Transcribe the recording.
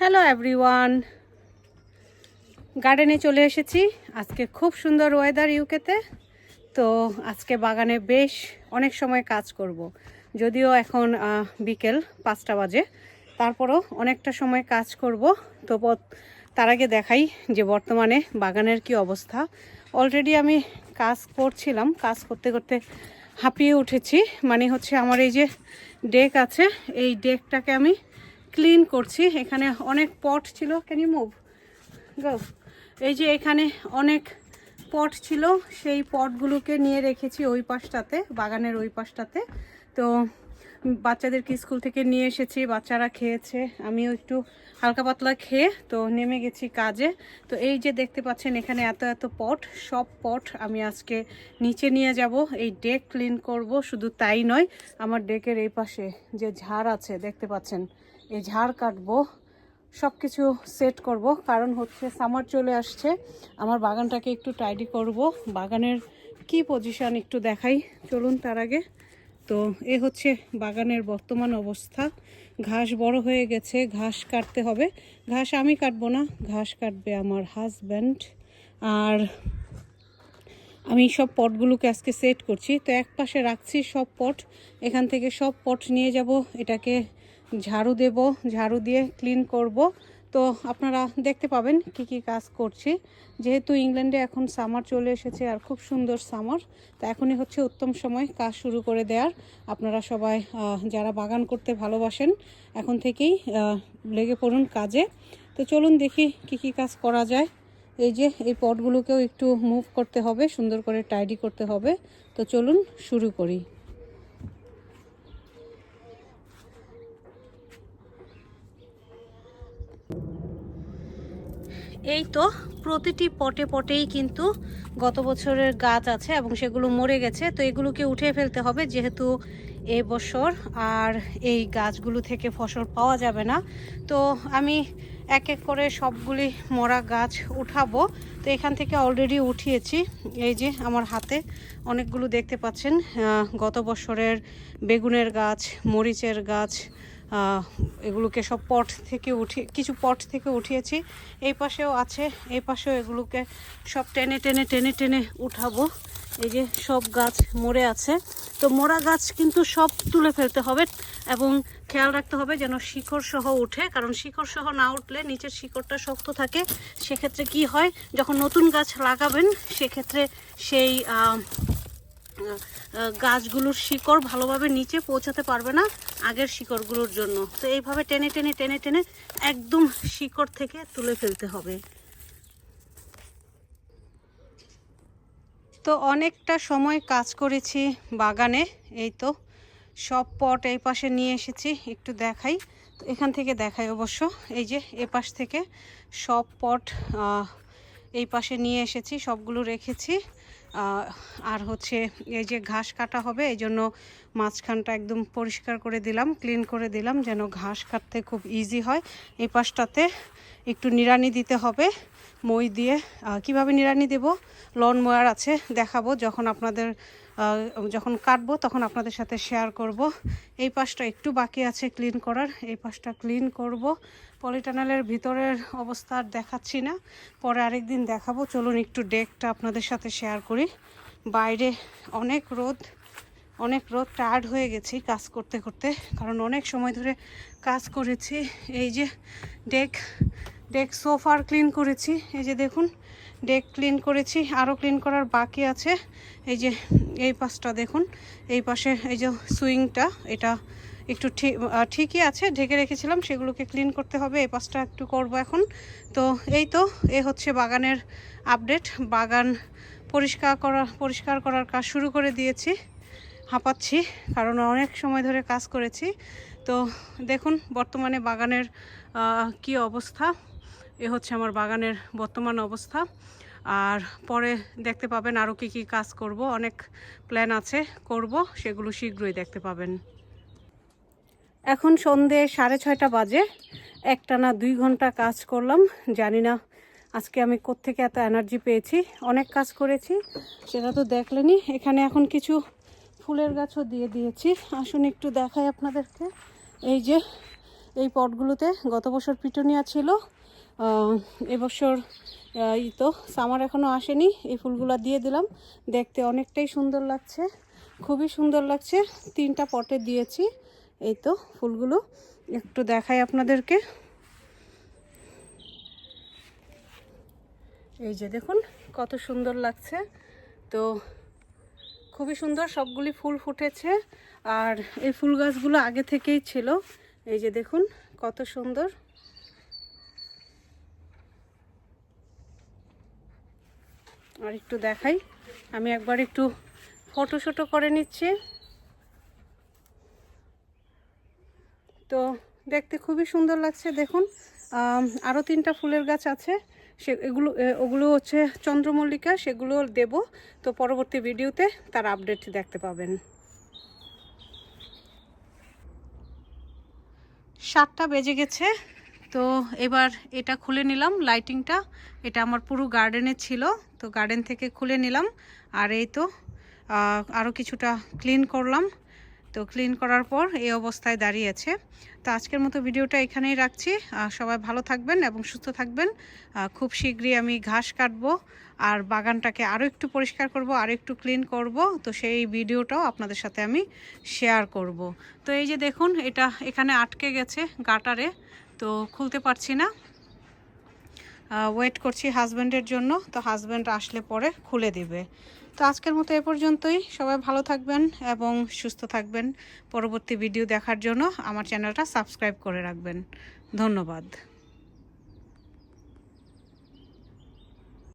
Hello everyone গার্ডেনে চলে এসেছি। আজকে খুব সুন্দর ওয়েদার ইউকেতে তো। আজকে বাগানে বেশ অনেক সময় কাজ করব। যদিও এখন বিকেল পাঁচটা বাজে। তারপরও অনেকটা সময় কাজ করব। তো তার আগে দেখাই যে বর্তমানে বাগানের কি অবস্থা। অলরেডি আমি কাজ করছিলাম। কাজ করতে করতে হাঁপিয়ে উঠেছি। মানে হচ্ছে আমার এই যে ডেক আছে, এই ডেকটাকে আমি ক্লিন করছি। এখানে অনেক পট ছিল। ক্যান ইউ মুভ গো এই যে এখানে অনেক পট ছিল। সেই পটগুলোকে নিয়ে রেখেছি ওই পাশটাতে, বাগানের ওই পাশটাতে। তো বাচ্চাদেরকে স্কুল থেকে নিয়ে এসেছি, বাচ্চারা খেয়েছে। আমিও একটু হালকা পাতলা খেয়ে তো নেমে গেছি কাজে। তো এই যে দেখতে পাচ্ছেন, এখানে এত এত পট সব পট আমি আজকে নিচে নিয়ে যাব। এই ডেক ক্লিন করব, শুধু তাই নয়, আমার ডেকের এই পাশে যে ঝাড় আছে, দেখতে পাচ্ছেন? এই ঝাড় কাটবো সব কিছু সেট করব। কারণ হচ্ছে সামার চলে আসছে। আমার বাগানটাকে একটু টাইডি করব। বাগানের কি পজিশন একটু দেখাই। চলুন তার আগে। তো এ হচ্ছে বাগানের বর্তমান অবস্থা। ঘাস বড় হয়ে গেছে, ঘাস কাটতে হবে। ঘাস আমি কাটবো না, ঘাস কাটবে আমার হাজব্যান্ড আর আমি সব পটগুলোকে আজকে সেট করছি। তো এক পাশে রাখছি সব পট। এখান থেকে সব পট নিয়ে যাব। এটাকে ঝাড়ু দেব, ঝাড়ু দিয়ে ক্লিন করব। তো আপনারা দেখতে পাবেন কি কি কাজ করছি। যেহেতু ইংল্যান্ডে এখন সামার চলে এসেছে আর খুব সুন্দর সামার তো এখনই হচ্ছে উত্তম সময় কাজ শুরু করে দেওয়ার আপনারা সবাই যারা বাগান করতে ভালোবাসেন, এখন থেকেই লেগে পড়ুন কাজে। তো চলুন দেখি কি কি কাজ করা যায়। এই যে, এই পটগুলোকেও একটু মুভ করতে হবে, সুন্দর করে টাইডি করতে হবে। তো চলুন শুরু করি। এই তো প্রতিটি পটে পটেই কিন্তু গত বছরের গাছ আছে এবং সেগুলো মরে গেছে, তো এগুলোকে উঠে ফেলতে হবে যেহেতু এবছর আর এই গাছগুলো থেকে ফসল পাওয়া যাবে না। তো আমি এক এক করে সবগুলি মরা গাছ উঠাবো। তো এখান থেকে অলরেডি উঠিয়েছি। এই যে আমার হাতে অনেকগুলো দেখতে পাচ্ছেন গত বছরের বেগুনের গাছ, মরিচের গাছ এগুলোকে সব পট থেকে উঠে, কিছু পট থেকে উঠিয়েছি। এই পাশেও আছে, এই পাশেও এগুলোকে সব টেনে টেনে টেনে টেনে উঠাবো। এই যে সব গাছ মরে আছে। তো মরা গাছ কিন্তু সব তুলে ফেলতে হবে এবং খেয়াল রাখতে হবে যেন শিকড় সহ উঠে, কারণ শিকড় সহ না উঠলে নিচের শিকড়টা শক্ত থাকে। সেক্ষেত্রে কি হয়, যখন নতুন গাছ লাগাবেন, সেক্ষেত্রে সেই গাছগুলোর শিকড় ভালোভাবে নিচে পৌঁছাতে পারবে না আগের শিকড়গুলোর জন্য। তো এইভাবে টেনে টেনে টেনে টেনে একদম শিকড় থেকে তুলে ফেলতে হবে। তো অনেকটা সময় কাজ করেছি বাগানে, এই তো সব পট এই পাশে নিয়ে এসেছি, একটু দেখাই। তো এখান থেকে দেখাই অবশ্য, এই যে এ পাশ থেকে সব পট এই পাশে নিয়ে এসেছি, সবগুলো রেখেছি। আর হচ্ছে এই যে ঘাস কাটা হবে, এই জন্য মাঝখানটা একদম পরিষ্কার করে দিলাম, ক্লিন করে দিলাম, যেন ঘাস কাটতে খুব ইজি হয়। এই পাশটাতে একটু নিড়ানি দিতে হবে। মই দিয়ে কীভাবে নিড়ানি দেব? লন মোয়ার আছে, দেখাবো। যখন আপনাদের যখন কাটবো, তখন আপনাদের সাথে শেয়ার করব। এই পাশটা একটু বাকি আছে ক্লিন করার। এই পাশটা ক্লিন করব। পলিটানেলের ভিতরের অবস্থা আর দেখাচ্ছি না। পরে আরেকদিন দেখাবো। চলুন একটু ডেকটা আপনাদের সাথে শেয়ার করি। বাইরে অনেক রোদ অনেক রোদ। টায়ার্ড হয়ে গেছি কাজ করতে করতে। কারণ অনেক সময় ধরে কাজ করেছি। এই যে ডেক ডেক সোফার ক্লিন করেছি। এই যে দেখুন ডেক ক্লিন করেছি আরও ক্লিন করার বাকি আছে। এই যে এই পাশটা দেখুন, এই পাশে এই যে সুইংটা, এটা একটু ঠিক ঠিকই আছে, ঢেকে রেখেছিলাম, সেগুলোকে ক্লিন করতে হবে, এই পাশটা একটু করব এখন। তো এই তো, এ হচ্ছে বাগানের আপডেট বাগান পরিষ্কার করা, পরিষ্কার করার কাজ শুরু করে দিয়েছি, হাঁপাচ্ছি, কারণ অনেক সময় ধরে কাজ করেছি। তো দেখুন, বর্তমানে বাগানের কি অবস্থা এ হচ্ছে আমার বাগানের বর্তমান অবস্থা। আর পরে দেখতে পাবেন আরও কী কী কাজ করব, অনেক প্ল্যান আছে, করব, সেগুলো শীঘ্রই দেখতে পাবেন। এখন সন্ধে সাড়ে ছয়টা বাজে, একটানা দুই ঘণ্টা কাজ করলাম। জানি না আজকে আমি কোত্থেকে এত এনার্জি পেয়েছি। অনেক কাজ করেছি, সেটা তো দেখলেনি। এখানে এখন কিছু ফুলের গাছও দিয়ে দিয়েছি। আসুন একটু দেখাই আপনাদেরকে। এই যে, এই পটগুলোতে গত বছর পিটুনিয়া ছিল এবছর এই তো সামার এখনও আসেনি, এই ফুলগুলো দিয়ে দিলাম। দেখতে অনেকটাই সুন্দর লাগছে, খুবই সুন্দর লাগছে। তিনটা পটে দিয়েছি, এই তো ফুলগুলো। একটু দেখাই আপনাদেরকে। এই যে দেখুন, কত সুন্দর লাগছে। তো খুবই সুন্দর, সবগুলি ফুল ফুটেছে। আর এই ফুল গাছগুলো আগে থেকেই ছিল। এই যে দেখুন, কত সুন্দর। আর একটু দেখাই। আমি একবার একটু ফটো শটো করে নিচ্ছি। তো দেখতে খুবই সুন্দর লাগছে, দেখুন। আরও তিনটা ফুলের গাছ আছে। সে, এগুলো ওগুলো হচ্ছে চন্দ্রমল্লিকা, সেগুলো দেব। তো পরবর্তী ভিডিওতে তার আপডেট দেখতে পাবেন। সাতটা বেজে গেছে। তো এবার এটা খুলে নিলাম লাইটিংটা এটা আমার পুরো গার্ডেনে ছিল, তো গার্ডেন থেকে খুলে নিলাম। আর এই তো আরও কিছুটা ক্লিন করলাম। তো ক্লিন করার পর এই অবস্থায় দাঁড়িয়েছে তো আজকের মতো ভিডিওটা এখানেই রাখছি। সবাই ভালো থাকবেন এবং সুস্থ থাকবেন। খুব শীঘ্রই আমি ঘাস কাটবো আর বাগানটাকে আরও একটু পরিষ্কার করব আরও একটু ক্লিন করব। তো সেই ভিডিওটাও আপনাদের সাথে আমি শেয়ার করব। তো এই যে দেখুন, এটা এখানে আটকে গেছে গাটারে তো খুলতে পারছি না। ওয়েট করছি হাজব্যান্ডের জন্য, তো হাজব্যান্ড আসলে পরে খুলে দিবে। তো আজকের মতো এ পর্যন্তই। সবাই ভালো থাকবেন এবং সুস্থ থাকবেন। পরবর্তী ভিডিও দেখার জন্য আমার চ্যানেলটা সাবস্ক্রাইব করে রাখবেন। ধন্যবাদ।